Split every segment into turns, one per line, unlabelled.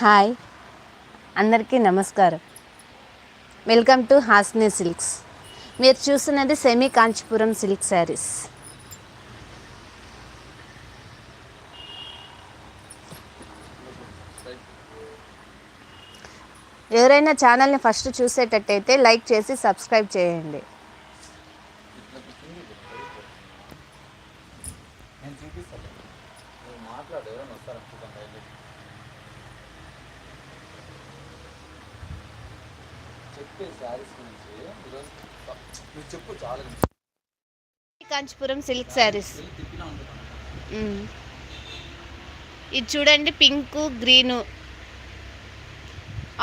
Hi. అందరికీ నమస్కారం. Welcome to హాస్నే సిల్క్స్. మీరు చూస్తున్నది సెమీ కాంచీపురం సిల్క్ శారీస్. ఎవరైనా ఛానల్ని ఫస్ట్ చూసేటట్టయితే లైక్ చేసి సబ్స్క్రైబ్ చేయండి
నేను చూపిస్తాను నువ్వు మాట్లాడు ఎవరైనా వస్తారు అనుకుంటాను రైలు చెప్పే శారీస్ గురించి ఈరోజు నువ్వు చెప్పు చాలా
కాంచీపురం సిల్క్ శారీస్. ఇది చూడండి pink green.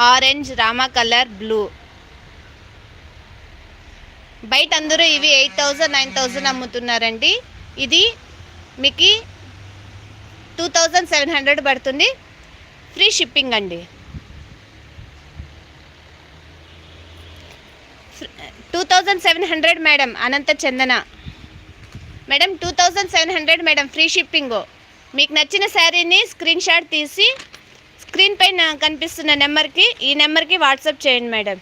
Orange Rama colour blue. బయట అందరూ ఇవి ఎయిట్ థౌజండ్ నైన్ థౌజండ్ అమ్ముతున్నారండి. ఇది మీకు టూ థౌజండ్ సెవెన్ హండ్రెడ్ పడుతుంది. ఫ్రీ షిప్పింగ్ అండి. Two thousand seven hundred madam Anantha Chandana. Madam two thousand seven hundred madam free shipping. మీకు నచ్చిన శారీని స్క్రీన్ షాట్ తీసి స్క్రీన్ పైన కనిపిస్తున్న నెంబర్కి ఈ నెంబర్కి వాట్సాప్ చేయండి మేడం.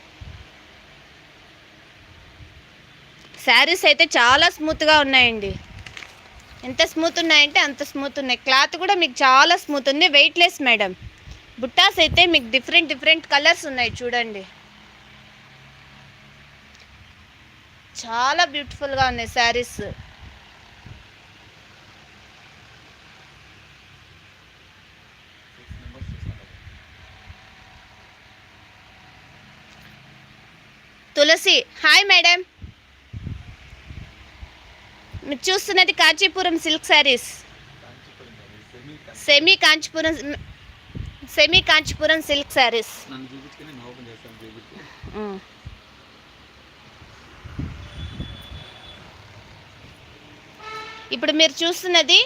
శారీస్ అయితే చాలా స్మూత్గా ఉన్నాయండి. ఎంత స్మూత్ ఉన్నాయంటే అంత స్మూత్ ఉన్నాయి. క్లాత్ కూడా మీకు చాలా స్మూత్ ఉంది. Weightless madam. బుట్టాస్ అయితే మీకు డిఫరెంట్ డిఫరెంట్ కలర్స్ ఉన్నాయి. చూడండి. చాలా బ్యూటిఫుల్గా ఉన్నాయి శారీస్ తులసి హాయ్ మేడం మీరు చూస్తున్నది Kanchipuram silk saris.
Semi
Kanchipuram semi Kanchipuram silk saris ఇప్పుడు మీరు చూస్తున్నది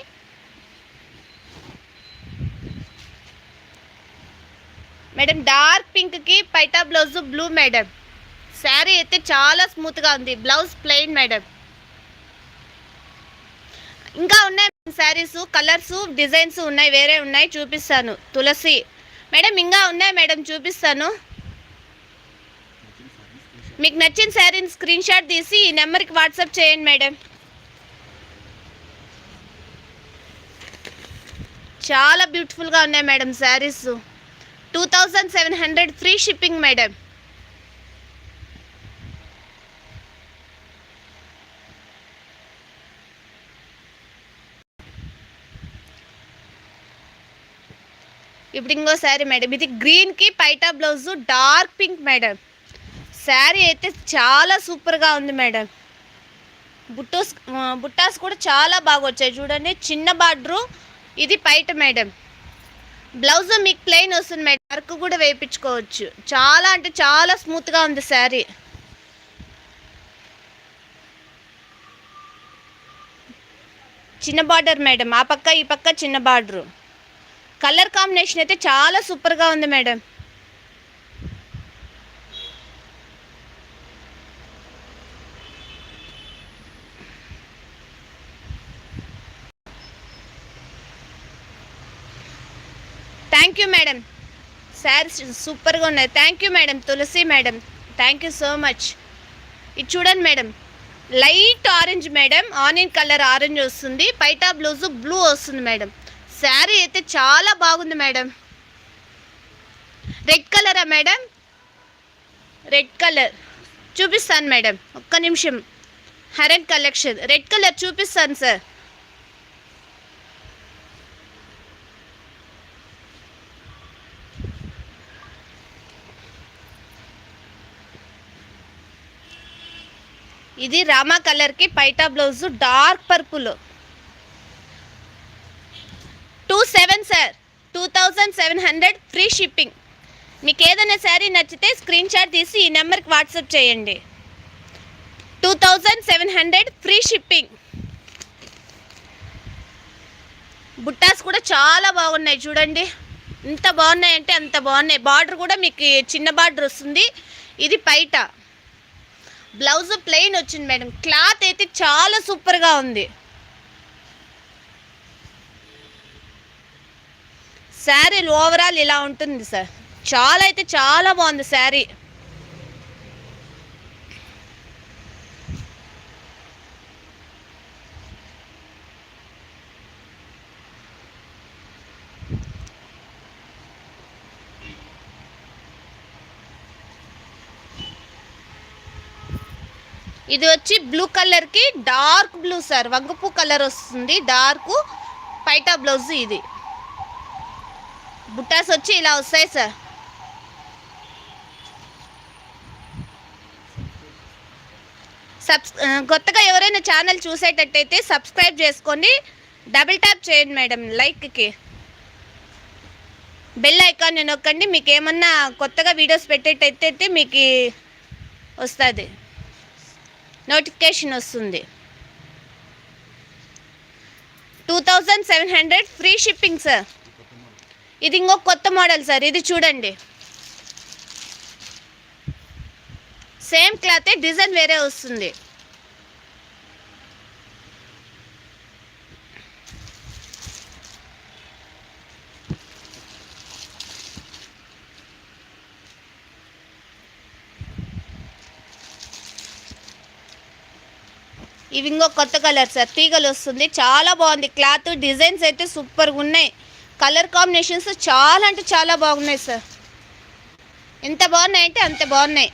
మేడం డార్క్ పింక్కి పైటా బ్లౌజ్ బ్లూ మేడం. శారీ అయితే చాలా స్మూత్గా ఉంది. Blouse plain madam. ఇంకా ఉన్నాయి శారీస్ కలర్స్ డిజైన్స్ ఉన్నాయి. వేరే ఉన్నాయి. చూపిస్తాను. తులసి. మేడం ఇంకా ఉన్నాయి మేడం. చూపిస్తాను. మీకు నచ్చిన శారీని స్క్రీన్ షాట్ తీసి ఈ నెంబర్కి వాట్సాప్ చేయండి మేడం. చాలా బ్యూటిఫుల్గా ఉన్నాయి madam saris. Two thousand seven hundred free shipping madam. ఇప్పుడు ఇంకో శారీ మేడం. ఇది గ్రీన్కి పైటా blouse dark pink madam. Sari అయితే చాలా సూపర్గా ఉంది మేడం. బుట్టోస్ బుట్టాస్ కూడా చాలా బాగా వచ్చాయి. చూడండి చిన్న బార్డరు ఇది పైట మేడం. బ్లౌజ్ మీకు ప్లెయిన్ వస్తుంది మేడం. వర్క్ కూడా వేయించుకోవచ్చు. చాలా అంటే చాలా స్మూత్గా ఉంది శారీ. చిన్న బార్డర్ మేడం. ఆ పక్క ఈ పక్క చిన్న బార్డరు. కలర్ కాంబినేషన్ అయితే చాలా సూపర్గా ఉంది madam. Thank you madam saris సూపర్గా ఉన్నాయి. Thank you madam Tulasi madam thank you so much ఇది చూడండి madam light orange madam onion colour orange వస్తుంది. పైటా బ్లౌజ్ బ్లూ వస్తుంది మేడం శారీ అయితే చాలా బాగుంది మేడం రెడ్ కలరా మేడం రెడ్ కలర్ చూపిస్తాను మేడం ఒక్క నిమిషం. హరెన్ కలెక్షన్ రెడ్ కలర్ చూపిస్తాను సార్ ఇది రామా కలర్కి పైటా blouse dark purple. Two seven sir two thousand seven hundred free shipping మీకు ఏదైనా శారీ నచ్చితే స్క్రీన్ షాట్ తీసి ఈ నెంబర్కి వాట్సాప్ చేయండి. Two thousand seven hundred free shipping బుట్టాస్ కూడా చాలా బాగున్నాయి చూడండి. ఎంత బాగున్నాయంటే అంత బాగున్నాయి. బార్డర్ కూడా మీకు చిన్న బార్డర్ వస్తుంది. ఇది పైట. బ్లౌజ్ ప్లెయిన్ వచ్చింది మేడం. క్లాత్ అయితే చాలా సూపర్గా ఉంది. శారీ ఓవరాల్ ఇలా ఉంటుంది సార్. చాలా అయితే చాలా బాగుంది శారీ. ఇది వచ్చి బ్లూ కలర్కి డార్క్ బ్లూ సార్ వంగపు కలర్ వస్తుంది. డార్క్ పైటా బ్లౌజ్ ఇది. బుట్టాస్ వచ్చి ఇలా వస్తాయి సార్ సబ్స్ కొత్తగా ఎవరైనా ఛానల్ చూసేటట్టయితే సబ్స్క్రైబ్ చేసుకొని డబుల్ ట్యాప్ చేయండి మేడం లైక్కి బెల్ ఐకాన్ నొక్కండి. మీకు ఏమన్నా కొత్తగా వీడియోస్ పెట్టేటట్టయితే మీకు వస్తుంది. నోటిఫికేషన్ వస్తుంది. Two thousand seven hundred free shipping sir ఇది ఇంకో కొత్త మోడల్ సార్ ఇది చూడండి. సేమ్ క్లాతే డిజైన్ వేరే వస్తుంది. ఇవి ఇంకో కొత్త కలర్ సార్. తీగలు వస్తుంది. చాలా బాగుంది. క్లాత్ డిజైన్స్ అయితే సూపర్గా ఉన్నాయి. కలర్ కాంబినేషన్స్ చాలా అంటే చాలా బాగున్నాయి సార్. ఎంత బాగున్నాయి అంటే అంత బాగున్నాయి.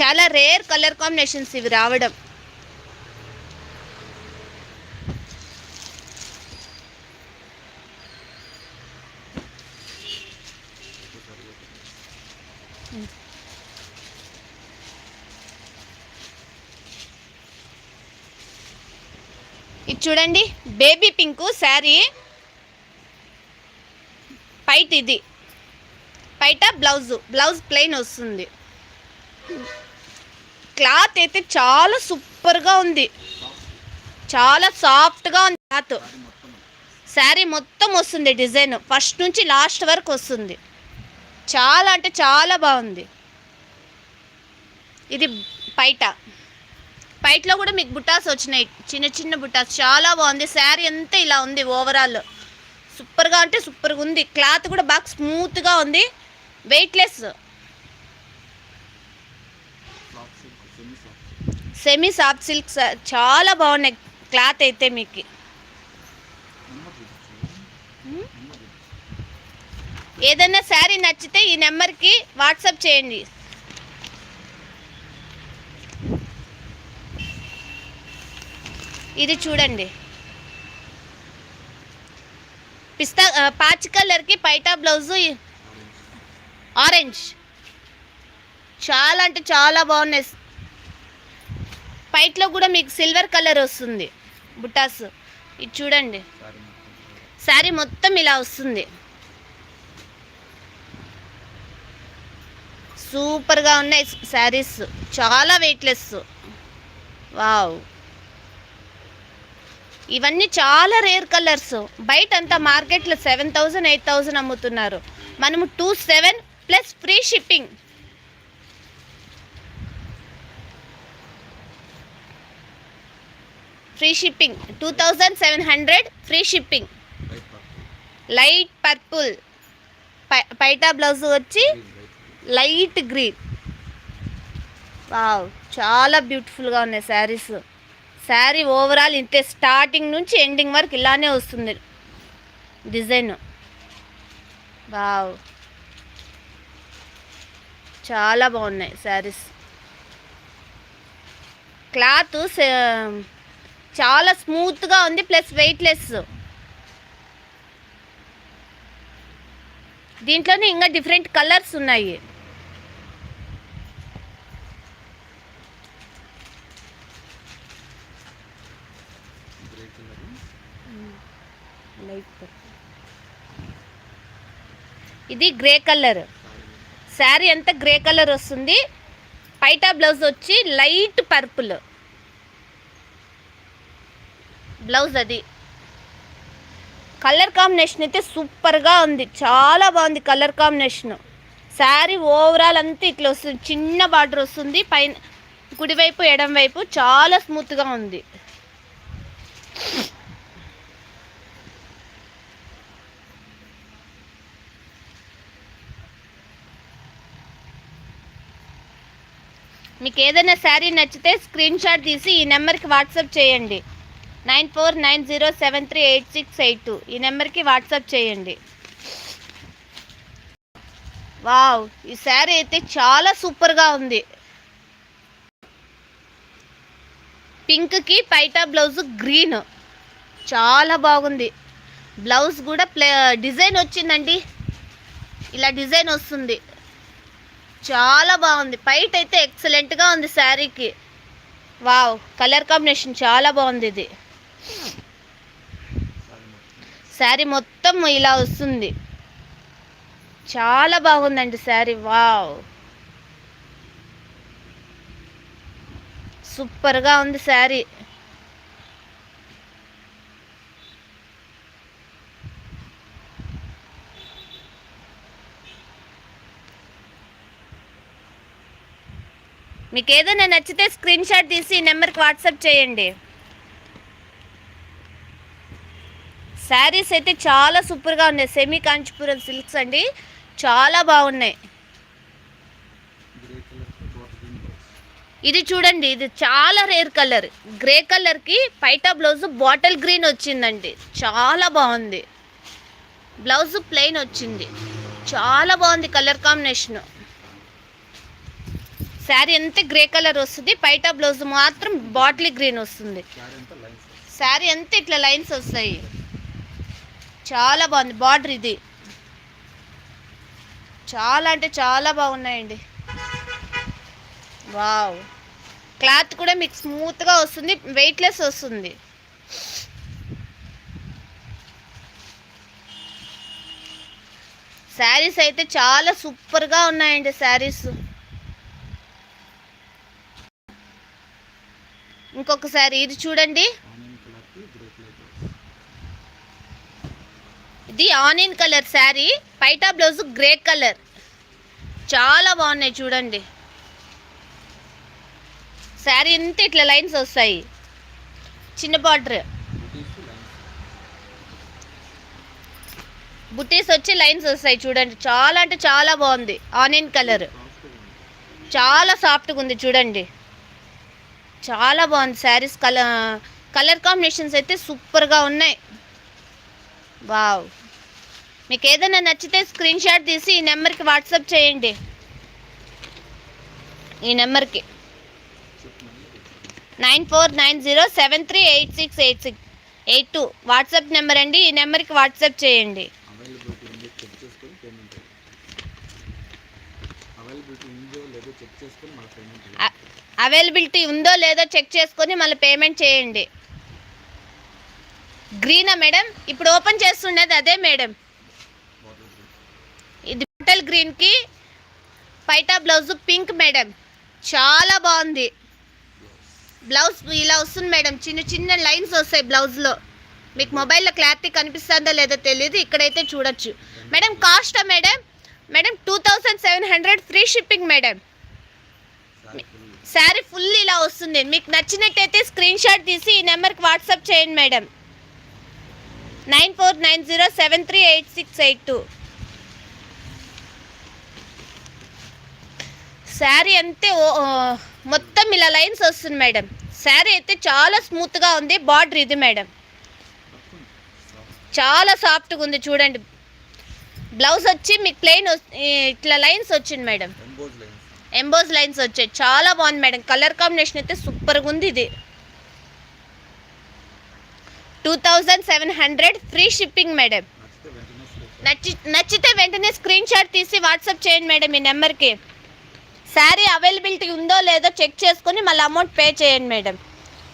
చాలా రేర్ కలర్ కాంబినేషన్స్ ఇవి రావడం. ఇది చూడండి బేబీ పింక్ శారీ పైట్ ఇది. పైట బ్లౌజ్ బ్లౌజ్ ప్లెయిన్ వస్తుంది. క్లాత్ అయితే చాలా సూపర్గా ఉంది. చాలా సాఫ్ట్గా ఉంది క్లాత్ శారీ మొత్తం వస్తుంది డిజైన్. ఫస్ట్ నుంచి లాస్ట్ వరకు వస్తుంది. చాలా అంటే చాలా బాగుంది. ఇది పైట పైట్లో కూడా మీకు బుట్టాస్ వచ్చినాయి. చిన్న చిన్న బుట్టాస్ చాలా బాగుంది. శారీ అంతా ఇలా ఉంది ఓవరాల్. సూపర్గా అంటే సూపర్గా ఉంది. క్లాత్ కూడా బాగా స్మూత్గా ఉంది. వెయిట్లెస్.
సెమీ సాఫ్ట్
సిల్క్ చాలా బాగున్నాయి క్లాత్ అయితే మీకు. ఏదైనా శారీ నచ్చితే ఈ నెంబర్కి వాట్సాప్ చేయండి. ఇది చూడండి. పిస్తా పాచి కలర్కి పైటా బ్లౌజు ఆరెంజ్. చాలా అంటే చాలా బాగున్నాయి. పైట్లో కూడా మీకు సిల్వర్ కలర్ వస్తుంది బుటాస్. ఇది చూడండి. శారీ మొత్తం ఇలా వస్తుంది. సూపర్గా ఉన్నాయి శారీస్. చాలా వెయిట్లెస్ వావ్. ఇవన్నీ చాలా రేర్ కలర్స్. బయట అంతా మార్కెట్లో సెవెన్ థౌజండ్ ఎయిట్ థౌజండ్ అమ్ముతున్నారు. మనము two seven plus free shipping. Free shipping. Two thousand seven hundred free shipping.
Light purple.
పై పైటా బ్లౌజ్ వచ్చి
లైట్
లైట్ గ్రీన్. వావ్ చాలా బ్యూటిఫుల్గా ఉన్నాయి శారీస్. శారీ ఓవరాల్ ఇంతే స్టార్టింగ్ నుంచి ఎండింగ్ వరకు ఇలానే వస్తుంది. డిజైన్. వావ్. చాలా బాగున్నాయి శారీస్. క్లాత్ చాలా స్మూత్గా ఉంది ప్లస్ వెయిట్లెస్. దీంట్లోనే ఇంకా డిఫరెంట్ కలర్స్ ఉన్నాయి
గ్రే కలర్
ఇది గ్రే కలర్. శారీ అంతా గ్రే కలర్ వస్తుంది. పైట బ్లౌజ్ వచ్చి లైట్ పర్పుల్. బ్లౌజ్ అది. కలర్ కాంబినేషన్ అయితే సూపర్గా ఉంది. చాలా బాగుంది కలర్ కాంబినేషన్. శారీ ఓవరాల్ అంతా ఇట్లా వస్తుంది. చిన్న బార్డర్ వస్తుంది. పైన కుడివైపు ఎడం వైపు చాలా స్మూత్గా ఉంది. మీకు ఏదైనా శారీ నచ్చితే స్క్రీన్ షాట్ తీసి ఈ నెంబర్కి వాట్సాప్ చేయండి. Nine four nine zero seven three eight six eight two. ఈ నెంబర్కి వాట్సాప్ చేయండి. వావ్ ఈ శారీ అయితే చాలా సూపర్గా ఉంది. పింక్కి పైటా బ్లౌజ్ గ్రీన్. చాలా బాగుంది. బ్లౌజ్ కూడా ప్లే డిజైన్ వచ్చిందండి. ఇలా డిజైన్ వస్తుంది. చాలా బాగుంది. పైట్ అయితే ఎక్సలెంట్గా ఉంది శారీకి. వావ్ కలర్ కాంబినేషన్ చాలా బాగుంది ఇది. శారీ మొత్తం ఇలా వస్తుంది. చాలా బాగుందండి శారీ. వావ్ సూపర్గా ఉంది శారీ. మీకు ఏదైనా నచ్చితే స్క్రీన్ షాట్ తీసి ఈ నెంబర్కి వాట్సాప్ చేయండి. శారీస్ అయితే చాలా సూపర్గా ఉన్నాయి. సెమీ కాంచీపురం సిల్క్స్ అండి. చాలా బాగున్నాయి. ఇది చూడండి ఇది చాలా రేర్ కలర్. గ్రే కలర్కి పైటా బ్లౌజ్ బాటిల్ గ్రీన్ వచ్చిందండి. చాలా బాగుంది. బ్లౌజ్ ప్లెయిన్ వచ్చింది. చాలా బాగుంది కలర్ కాంబినేషన్. శారీ అంతే గ్రే కలర్ వస్తుంది పైటా బ్లౌజ్ మాత్రం బాటిల్ గ్రీన్ వస్తుంది.
అంతా
శారీ అంతా ఇట్లా లైన్స్ వస్తాయి. చాలా బాగుంది బార్డర్ ఇది. చాలా అంటే చాలా బాగున్నాయండి. వావ్. క్లాత్ కూడా మీకు స్మూత్గా వస్తుంది వెయిట్లెస్ వస్తుంది. శారీస్ అయితే చాలా సూపర్గా ఉన్నాయండి శారీస్. ఇంకొకసారి ఇది చూడండి. ఇది ఆనియన్ కలర్ శారీ పైటా బ్లౌజ్ గ్రే కలర్. చాలా బాగున్నాయి చూడండి. శారీ అంతా ఇట్లా లైన్స్ వస్తాయి. చిన్న బార్డర్. బుటీస్ వచ్చి లైన్స్ వస్తాయి చూడండి. చాలా అంటే చాలా బాగుంది. Onion colour. చాలా సాఫ్ట్గా ఉంది చూడండి. చాలా బాగుంది. శారీస్ కలర్ కలర్ కాంబినేషన్స్ అయితే సూపర్గా ఉన్నాయి. వావ్. మీకు ఏదైనా నచ్చితే స్క్రీన్ షాట్ తీసి ఈ నెంబర్కి వాట్సాప్ చేయండి. ఈ నెంబర్కి. Nine four nine zero seven three eight six eight six eight two. WhatsApp number అండి. ఈ నెంబర్కి వాట్సాప్ చేయండి.
అవైలబిలిటీ ఉంది లేదో చెక్ చేసుకొని పేమెంట్
అవైలబిలిటీ ఉందో లేదో చెక్ చేసుకొని మళ్ళీ పేమెంట్ చేయండి. గ్రీనా మేడం? ఇప్పుడు ఓపెన్ చేస్తుండేది అదే మేడం. ఇది బాటల్ గ్రీన్కి పైటా బ్లౌజ్ పింక్ మేడం. చాలా బాగుంది. బ్లౌజ్ ఇలా వస్తుంది మేడం. చిన్న చిన్న లైన్స్ వస్తాయి బ్లౌజ్లో. మీకు మొబైల్లో క్లారిటీ కనిపిస్తుందో లేదో తెలియదు ఇక్కడైతే చూడొచ్చు. Madam కాస్టా madam? Madam two thousand seven hundred free shipping madam.
Sari full
ఇలా వస్తుంది. మీకు నచ్చినట్టయితే స్క్రీన్ షాట్ తీసి ఈ నెంబర్కి వాట్సాప్ చేయండి madam. Nine four nine zero seven three eight six eight two. Sari అంతే ఓ- మొత్తం ఇలా లైన్స్ వస్తుంది మేడం. శారీ అయితే చాలా స్మూత్గా ఉంది. బార్డర్ ఇది మేడం. చాలా సాఫ్ట్గా ఉంది చూడండి. బ్లౌజ్ వచ్చి మీకు ప్లెయిన్ ఇట్లా లైన్స్ వచ్చింది మేడం. ఎంబోస్ లైన్స్ వచ్చాయి. చాలా బాగుంది మేడం. కలర్ కాంబినేషన్ అయితే సూపర్గా ఉంది ఇది. Two thousand seven hundred free shipping madam. నచ్చి నచ్చితే వెంటనే స్క్రీన్ షాట్ తీసి వాట్సాప్ చేయండి మేడం ఈ నెంబర్కి శారీ అవైలబిలిటీ ఉందో లేదో చెక్ చేసుకొని మళ్ళీ అమౌంట్ పే చేయండి మేడం.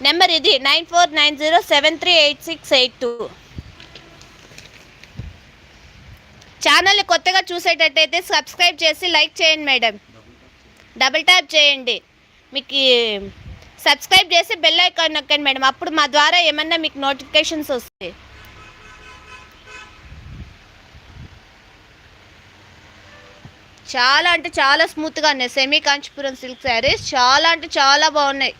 నెంబర్ ఇది nine four nine zero seven three eight six eight two ఛానల్ని కొత్తగా చూసేటట్టయితే సబ్స్క్రైబ్ చేసి లైక్ చేయండి మేడం.
డబుల్ ట్యాప్ చేయండి.
మీకు సబ్స్క్రైబ్ చేసి బెల్ ఐకాన్ నొక్కండి మేడం. అప్పుడు మా ద్వారా ఏమన్నా మీకు నోటిఫికేషన్స్ వస్తాయి. చాలా అంటే చాలా స్మూత్గా ఉన్నాయి. సెమీ కాంచీపురం సిల్క్ శారీస్ చాలా అంటే చాలా బాగున్నాయి.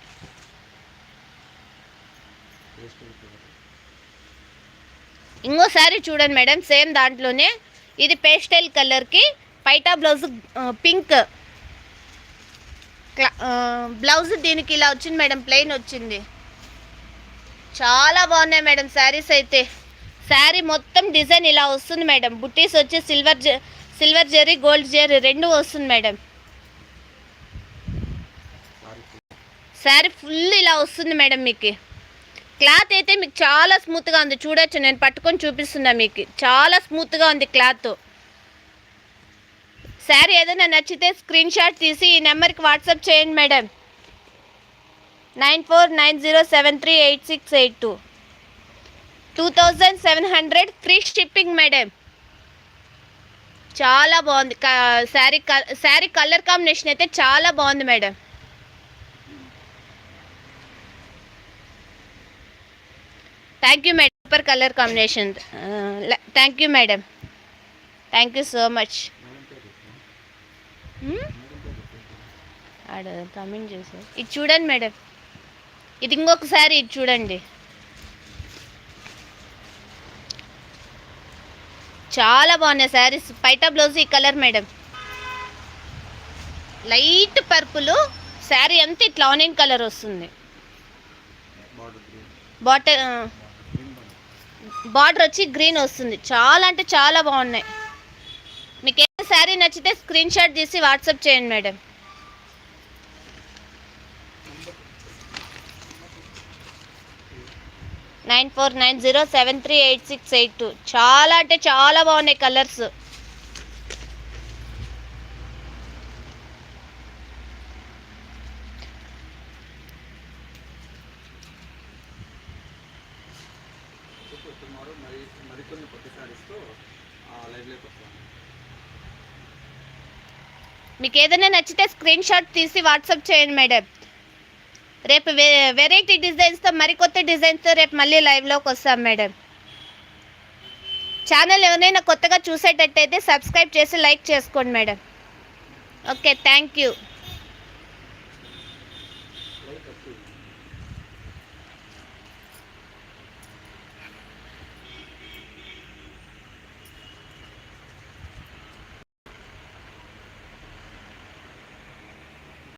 ఇంకో శారీ చూడండి మేడం. సేమ్ దాంట్లోనే ఇది పేస్టైల్ కలర్కి పైటా బ్లౌజ్ పింక్. బ్లౌజ్ దీనికి ఇలా వచ్చింది మేడం ప్లెయిన్ వచ్చింది. చాలా బాగున్నాయి మేడం శారీస్ అయితే. శారీ మొత్తం డిజైన్ ఇలా వస్తుంది మేడం. బుట్టీస్ వచ్చి సిల్వర్ జె సిల్వర్ జెరీ గోల్డ్ జెరీ రెండు వస్తుంది మేడం. శారీ ఫుల్ ఇలా వస్తుంది మేడం మీకు. క్లాత్ అయితే మీకు చాలా స్మూత్గా ఉంది. చూడొచ్చు నేను పట్టుకొని చూపిస్తున్నా మీకు. చాలా స్మూత్గా ఉంది క్లాత్. శారీ ఏదైనా నచ్చితే స్క్రీన్ షాట్ తీసి ఈ నెంబర్కి వాట్సాప్ చేయండి madam. Nine four nine zero seven three eight six eight two. Two thousand seven hundred free shipping madam. చాలా బాగుంది. శారీ శారీ కలర్ కాంబినేషన్ అయితే చాలా బాగుంది madam. Thank you madam. Super colour combination. Thank you madam. Thank you so much ఆడ comment చేశారు ఇది చూడండి madam. ఇది ఇంకొకసారి ఇది చూడండి. చాలా బాగున్నాయి శారీస్. పైట బ్లౌజ్ ఈ colour madam. Light purple. Sari అంతా ఇట్లా ఆనియన్ కలర్ వస్తుంది.
బార్డర్ బార్డర్
వచ్చి గ్రీన్ వస్తుంది. చాలా అంటే చాలా బాగున్నాయి. మీకు ఏ శారీ నచ్చితే స్క్రీన్ షాట్ తీసి వాట్సాప్ చేయండి madam. Nine four nine zero seven three eight six eight two. చాలా అంటే చాలా బాగున్నాయి కలర్స్. మీకు ఏదైనా నచ్చితే స్క్రీన్ షాట్ తీసి వాట్సాప్ చేయండి మేడం. రేపు వే వెరైటీ డిజైన్స్తో మరికొత్త డిజైన్స్తో రేపు మళ్ళీ లైవ్లోకి వస్తాం మేడం ఛానల్ ఎవరైనా కొత్తగా చూసేటట్టయితే సబ్స్క్రైబ్ చేసి లైక్ చేసుకోండి మేడం ఓకే థ్యాంక్ యూ